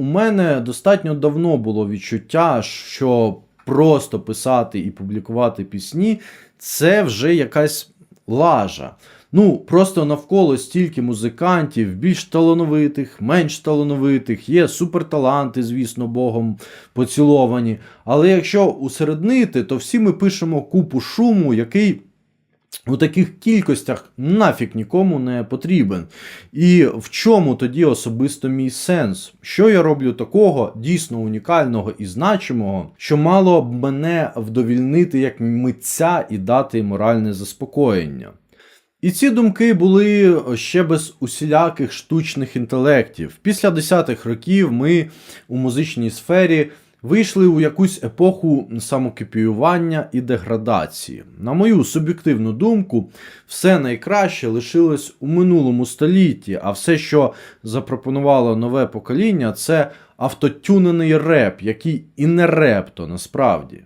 у мене достатньо давно було відчуття, що просто писати і публікувати пісні це вже якась лажа. Ну, просто навколо стільки музикантів, більш талановитих, менш талановитих, є суперталанти, звісно, Богом поціловані. Але якщо усереднити, то всі ми пишемо купу шуму, який у таких кількостях нафіг нікому не потрібен. І в чому тоді особисто мій сенс? Що я роблю такого дійсно унікального і значимого, що мало б мене вдовільнити як митця і дати моральне заспокоєння? І ці думки були ще без усіляких штучних інтелектів. Після 10-х років ми у музичній сфері вийшли у якусь епоху самокопіювання і деградації. На мою суб'єктивну думку, все найкраще лишилось у минулому столітті, а все, що запропонувало нове покоління, це автотюнений реп, який і не реп то насправді.